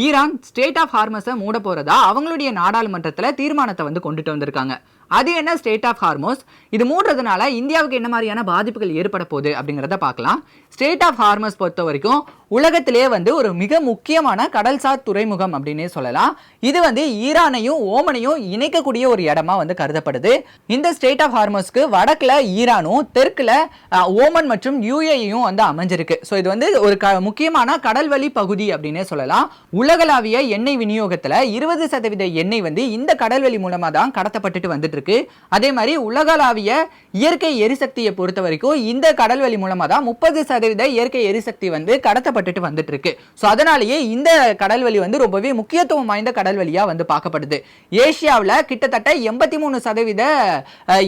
Iran state of ஹார்மஸை மூட போறதா அவங்களுடைய நாடாளுமன்றத்தில் தீர்மானத்தை வந்து கொண்டுட்டு வந்திருக்காங்க. அது என்ன ஸ்டேட் ஆஃப் ஹார்மோஸ்? இது மூடுறதுனால இந்தியாவுக்கு என்ன மாதிரியான பாதிப்புகள் ஏற்பட போகுது அப்படிங்கிறத பார்க்கலாம். ஸ்டேட் ஆஃப் ஹார்மஸ் பொறுத்த வரைக்கும் உலகத்திலே வந்து ஒரு மிக முக்கியமான கடல்சார் துறைமுகம் அப்படின்னே சொல்லலாம். இது வந்து ஈரானையும் ஓமனையும் இணைக்கக்கூடிய ஒரு இடமா வந்து கருதப்படுது. இந்த ஸ்டேட் ஆஃப் ஹார்மோஸ்க்கு வடக்குல ஈரானும் தெற்குல ஓமன் மற்றும் யூஏயும் வந்து அமைஞ்சிருக்கு. ஸோ இது வந்து ஒரு க முக்கியமான கடல்வழி பகுதி அப்படின்னே சொல்லலாம். உலகளாவிய எண்ணெய் விநியோகத்தில் இருபது சதவீத எண்ணெய் வந்து இந்த கடல்வழி மூலமாக தான் கடத்தப்பட்டுட்டு வந்துட்டு இருக்கு அதே மாதிரி உலகளாவிய இயற்கை எரிசக்தியை பொறுத்த வரைக்கும் இந்த கடல்வழி மூலமாக தான் முப்பது சதவீத இயற்கை எரிசக்தி வந்து கடத்தப்பட்டு ஏற்பட்டுட்டு வந்துட்டு இருக்கு ஸோ அதனாலேயே இந்த கடல்வழி வந்து ரொம்பவே முக்கியத்துவம் வாய்ந்த கடல்வழியா வந்து பார்க்கப்படுது. ஏஷியாவில் கிட்டத்தட்ட எண்பத்தி மூணு சதவீத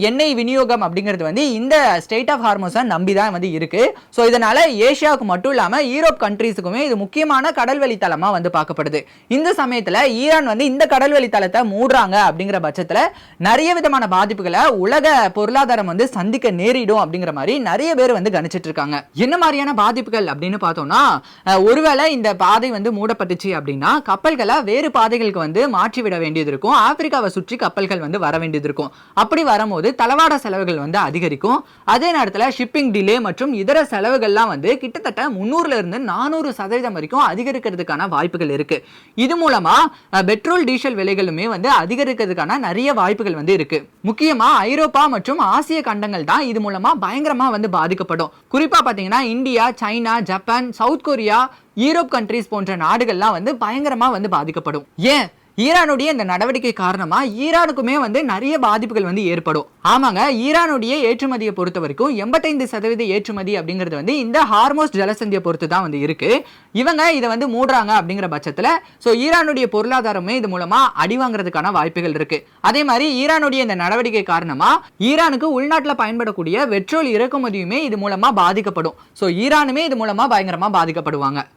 எண்ணெய் விநியோகம் அப்படிங்கிறது வந்து இந்த ஸ்டேட் ஆஃப் ஹார்மோஸை நம்பி தான் வந்து இருக்கு. ஸோ இதனால ஏஷியாவுக்கு மட்டும் இல்லாமல் யூரோப் கண்ட்ரீஸுக்குமே இது முக்கியமான கடல்வழி தளமாக வந்து பார்க்கப்படுது. இந்த சமயத்தில் ஈரான் வந்து இந்த கடல்வழி தளத்தை மூடுறாங்க அப்படிங்கிற பட்சத்தில் நிறைய விதமான பாதிப்புகளை உலக பொருளாதாரம் வந்து சந்திக்க நேரிடும் அப்படிங்கிற மாதிரி நிறைய பேர் வந்து கணிச்சிட்டு இருக்காங்க. என்ன மாதிரியான பாதிப்புகள் அப்படின்னு பார்த்தோம்னா ஒருவேளை இந்த பாதை வந்து மூடப்பட்டுச்சு அப்படின்னா கப்பல்களை வேறு பாதைகளுக்கு வந்து மாற்றி விட வேண்டியது இருக்கும் ஆப்பிரிக்காவை சுற்றி கப்பல்கள் வந்து வர வேண்டியது இருக்கும் அப்படி வரும்போது தளவாட செலவுகள் வந்து அதிகரிக்கும். அதே நேரத்தில் ஷிப்பிங் டிலே மற்றும் இதர செலவுகள்லாம் வந்து கிட்டத்தட்ட முந்நூறுல இருந்து நானூறு சதவீதம் வரைக்கும் அதிகரிக்கிறதுக்கான வாய்ப்புகள் இருக்கு. இது மூலமா பெட்ரோல் டீசல் விலைகளுமே வந்து அதிகரிக்கிறதுக்கான நிறைய வாய்ப்புகள் வந்து இருக்கு. முக்கியமா ஐரோப்பா மற்றும் ஆசிய கண்டங்கள் தான் இது மூலமா பயங்கரமா வந்து பாதிக்கப்படும். குறிப்பா பாத்தீங்கன்னா India China Japan South Korea Europe countries போன்ற நாடுகள்லாம் வந்து பயங்கரமாக வந்து பாதிக்கப்படும். ஏன்? ஈரானுடைய இந்த நடவடிக்கை காரணமா ஈரானுக்குமே வந்து நிறைய பாதிப்புகள் வந்து ஏற்படும். ஆமாங்க ஈரானுடைய ஏற்றுமதியை பொறுத்த வரைக்கும் எண்பத்தைந்து சதவீத ஏற்றுமதி அப்படிங்கிறது வந்து இந்த ஹார்மோஸ் ஜலசந்தியை பொறுத்து தான் வந்து இருக்கு. இவங்க இதை வந்து மூடுறாங்க அப்படிங்கிற பட்சத்தில் ஸோ ஈரானுடைய பொருளாதாரமே இது மூலமா அடி வாங்குறதுக்கான வாய்ப்புகள் இருக்கு. அதே மாதிரி ஈரானுடைய இந்த நடவடிக்கை காரணமா ஈரானுக்கு உள்நாட்டில் பயன்படக்கூடிய பெட்ரோல் இறக்குமதியுமே இது மூலமா பாதிக்கப்படும். ஸோ ஈரானுமே இது மூலமா பயங்கரமா பாதிக்கப்படுவாங்க.